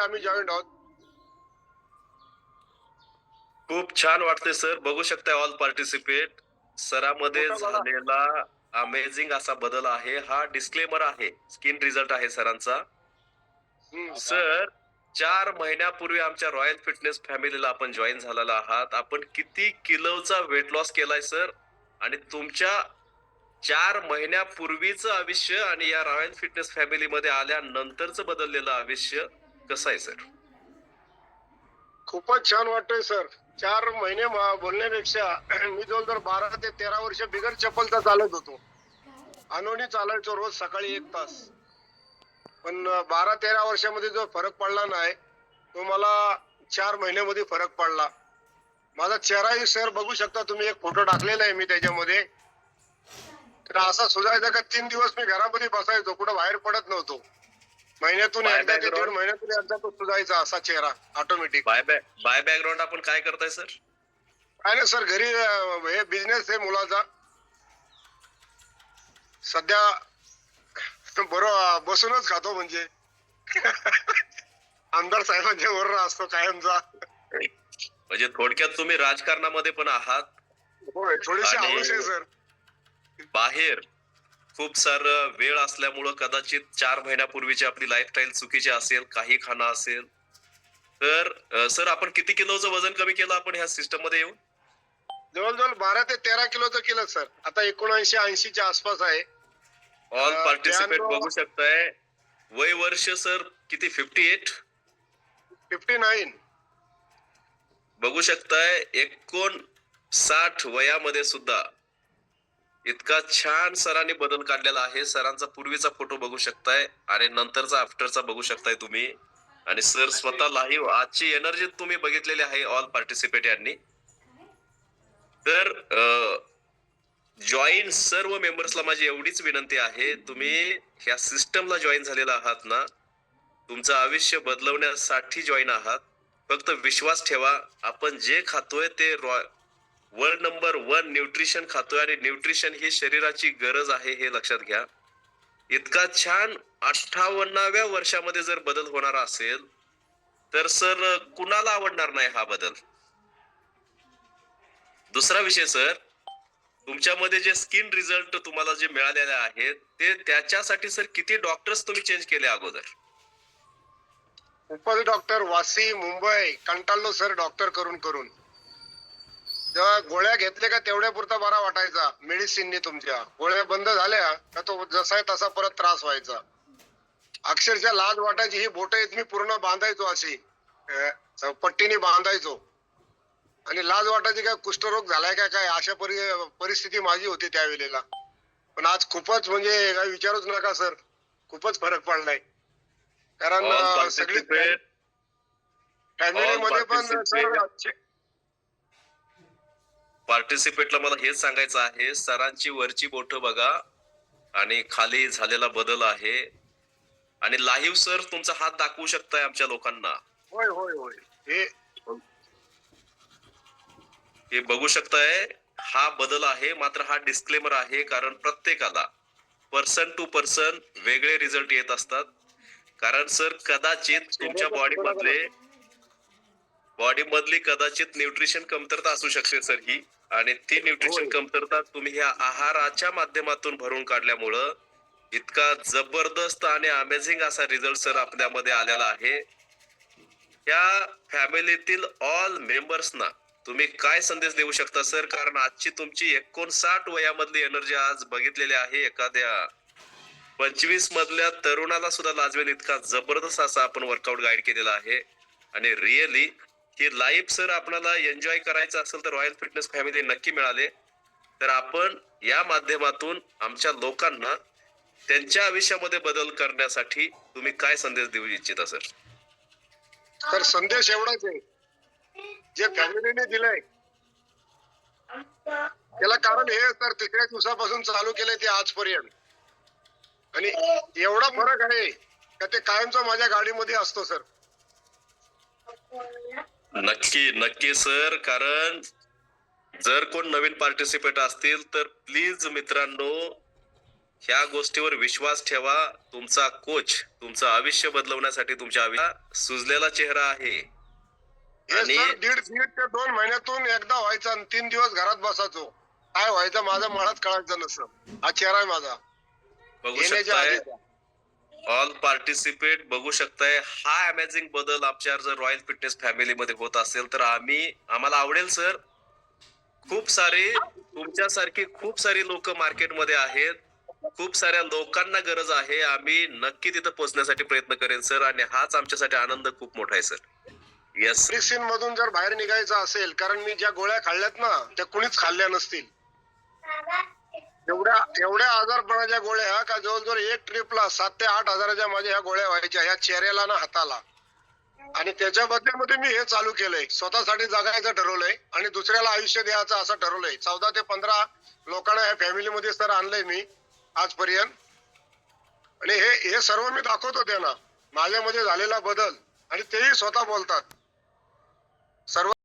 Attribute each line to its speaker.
Speaker 1: आम्ही जॉईंट आहोत.
Speaker 2: खूप छान वाटते सर बघू शकता ऑल पार्टिसिपेट सरामध्ये. झालेला अमेझिंग असा बदल आहे. हा डिस्क्लेमर आहे. स्किन रिझल्ट आहे सरांचा. सर चार महिन्यापूर्वी आमच्या रॉयल फिटनेस फॅमिलीला आपण जॉईन झालेला आहात. आपण किती किलोचा वेट लॉस केलाय सर आणि तुमच्या चार महिन्यापूर्वीचं आयुष्य आणि या रॉयल फिटनेस फॅमिलीमध्ये आल्यानंतरचं बदललेलं आयुष्य कसं आहे सर
Speaker 1: खूपच छान वाटतंय सर चार महिने बोलण्यापेक्षा मी जवळजवळ बारा ते तेरा वर्ष बिगर चपलता चालत होतो. अनोनी चालायचो रोज सकाळी एक तास. पण बारा तेरा वर्षामध्ये जो फरक पडला नाही तो मला चार महिन्यामध्ये फरक पडला. माझा चेहराही सर बघू शकता तुम्ही एक फोटो टाकलेला आहे मी त्याच्यामध्ये. तर असा सुधारायचा का तीन दिवस मी घरामध्ये बसायचो कुठं बाहेर पडत नव्हतो. महिन्यातून एकदा ते
Speaker 2: background.
Speaker 1: दीड महिन्यातून एकदा तो सुधारायचा असा चेहरा automatic
Speaker 2: by back by background आपण काय करताय सर
Speaker 1: काय नाही सर घरी अं, हे बिझनेस आहे मुलाचा. सध्या बरोबर बसूनच खातो म्हणजे. आमदार साहेबांच्या बरोबर असतो कायमचा.
Speaker 2: म्हणजे थोडक्यात तुम्ही राजकारणामध्ये पण आहात.
Speaker 1: होय थोडीशी
Speaker 2: आणि-
Speaker 1: आवश्यक आहे सर
Speaker 2: बाहेर. खूप सार वेळ असल्यामुळं कदाचित चार महिन्यापूर्वीची आपली लाईफस्टाईल चुकीची असेल काही खाणं असेल. तर सर आपण किती किलोचं वजन कमी केलं आपण ह्या सिस्टममध्ये येऊन?
Speaker 1: जवळजवळ बारा ते तेरा किलोचं केलं सर. आता एकोणऐंशी ऐंशीच्या आसपास आहे.
Speaker 2: ऑल पार्टिसिपेट बघू शकताय. वय वर्ष सर किती? फिफ्टी एट
Speaker 1: फिफ्टी नाईन
Speaker 2: बघू शकताय एकोण साठ वयामध्ये सुद्धा इतका छान सरांनी बदल काढलेला आहे. सरांचा पूर्वीचा फोटो बघू शकताय आणि नंतरचा आफ्टरचा बघू शकताय तुम्ही. आणि सर स्वतः लाईव्ह आजची एनर्जी तुम्ही बघितलेली आहे ऑल पार्टिसिपेट यांनी. तर जॉईन सर्व मेंबर्सला माझी एवढीच विनंती आहे. तुम्ही ह्या सिस्टमला जॉईन झालेला आहात ना तुमचं आयुष्य बदलवण्यासाठी जॉईन आहात. फक्त विश्वास ठेवा. आपण जे खातोय ते वर्ल्ड नंबर वन न्यूट्रिशन खातोय आणि न्यूट्रिशन ही शरीराची गरज आहे हे लक्षात घ्या. इतका छान अठ्ठावन्नाव्या वर्षामध्ये जर बदल होणार असेल तर सर कुणाला आवडणार नाही हा बदल? दुसरा विषय सर तुमच्यामध्ये जे स्किन रिझल्ट तुम्हाला जे मिळालेले आहेत ते त्याच्यासाठी सर किती डॉक्टर्स तुम्ही चेंज केले अगोदर?
Speaker 1: उपल डॉक्टर वासी मुंबई कंटाळलो सर डॉक्टर करून करून जेव्हा गोळ्या घेतल्या का तेवढ्या पुरता बरा वाटायचा. मेडिसिनने तुमच्या. गोळ्या बंद झाल्या का तो जसा आहे तसा परत त्रास व्हायचा. अक्षरशः लाज वाटायची ही बोट आहेत मी पूर्ण बांधायचो अशी. पट्टीने बांधायचो. आणि लाज वाटायची काय कुष्ठरोग झालाय का काय? अशा परि परिस्थिती माझी होती त्यावेळेला पण आज खूपच म्हणजे काय विचारूच नका सर. खूपच फरक पडलाय. कारण सगळी
Speaker 2: participate
Speaker 1: फॅमिली मध्ये पण. सर
Speaker 2: पार्टिसिपेटला मला हेच सांगायचं आहे सरांची वरची बोट बघा आणि खाली झालेला बदल आहे. आणि लाईव्ह सर तुमचा हात दाखवू शकताय आमच्या लोकांना.
Speaker 1: होय होय होय. हे
Speaker 2: हे बघू शकताय हा बदल आहे मात्र हा डिस्क्लेमर आहे कारण प्रत्येकाला पर्सन टू पर्सन वेगळे रिझल्ट येत असतात. कारण सर कदाचित तुमच्या बॉडी मधले बॉडी मधली कदाचित न्यूट्रिशन कमतरता असू शकते सर ही. आणि ती न्यूट्रिशन
Speaker 1: होय.
Speaker 2: कमतरता तुम्ही ह्या आहाराच्या माध्यमातून भरून काढल्यामुळं इतका जबरदस्त आणि अमेझिंग असा रिझल्ट सर आपल्यामध्ये आलेला आहे. या फॅमिलीतील ऑल मेंबर्सना तुम्ही काय संदेश देऊ शकता सर कारण आजची तुमची एकोणसाठ वयामधली एनर्जी आज बघितलेली आहे एखाद्या पंचवीस मधल्या तरुणाला सुद्धा लाजवेल इतका जबरदस्त असा आपण वर्कआउट गाईड केलेला आहे. आणि रिअली हे लाईफ सर आपल्याला एन्जॉय करायचं असेल तर रॉयल फिटनेस फॅमिली नक्की मिळाले. तर आपण या माध्यमातून आमच्या लोकांना त्यांच्या आयुष्यामध्ये बदल करण्यासाठी तुम्ही काय संदेश देऊ इच्छिता सर
Speaker 1: तर संदेश एवढाच आहे. जे फॅमिलीने दिलाय. त्याला कारण हे तर तिसऱ्या दिवसापासून चालू केलंय ते आजपर्यंत. आणि एवढा फरक आहे का ते कायमचा माझ्या गाडीमध्ये असतो सर
Speaker 2: नक्की नक्की सर. कारण जर कोण नवीन पार्टिसिपेट असतील तर प्लीज मित्रांनो ह्या गोष्टीवर विश्वास ठेवा. तुमचा कोच तुमचं आयुष्य बदलवण्यासाठी तुमच्या आयुष्यात सुजलेला चेहरा आहे.
Speaker 1: हे
Speaker 2: आणि-
Speaker 1: सर दीड दीड ते दोन महिन्यातून एकदा व्हायचं आणि तीन दिवस घरात बसायचो. काय व्हायचं माझं मलाच कळायचं नसतं हा चेहरा आहे माझा.
Speaker 2: बघू
Speaker 1: येण्याच्या
Speaker 2: शकताय.
Speaker 1: आधीचा.
Speaker 2: ऑल पार्टिसिपेट बघू शकताय. हा अमेझिंग बदल आमच्या जर रॉयल फिटनेस फॅमिलीमध्ये होत असेल तर आम्ही आम्हाला आवडेल सर खूप सारे तुमच्यासारखी खूप सारी लोक मार्केटमध्ये आहेत. खूप साऱ्या लोकांना गरज आहे. आम्ही नक्की तिथं पोहोचण्यासाठी प्रयत्न करेन सर आणि हाच आमच्यासाठी आनंद खूप मोठा आहे सर येस
Speaker 1: मधून जर बाहेर निघायचं असेल कारण मी ज्या गोळ्या खाल्ल्यात ना त्या कुणीच खाल्ल्या नसतील. एवढ्या एवढ्या आजारपणाच्या गोळ्या का जवळजवळ एक ट्रिपला सात ते आठ हजाराच्या माझ्या ह्या गोळ्या व्हायच्या ह्या चेहऱ्याला ना हाताला. आणि त्याच्या बदल्यामध्ये मी हे चालू केलंय. स्वतःसाठी जगायचं ठरवलंय आणि दुसऱ्याला आयुष्य द्यायचं असं ठरवलंय. चौदा ते पंधरा लोकांना ह्या फॅमिलीमध्ये सर आणलंय मी आजपर्यंत. आणि हे हे सर्व मी दाखवतो त्यांना. माझ्यामध्ये झालेला बदल. आणि तेही स्वतः बोलतात. सर्व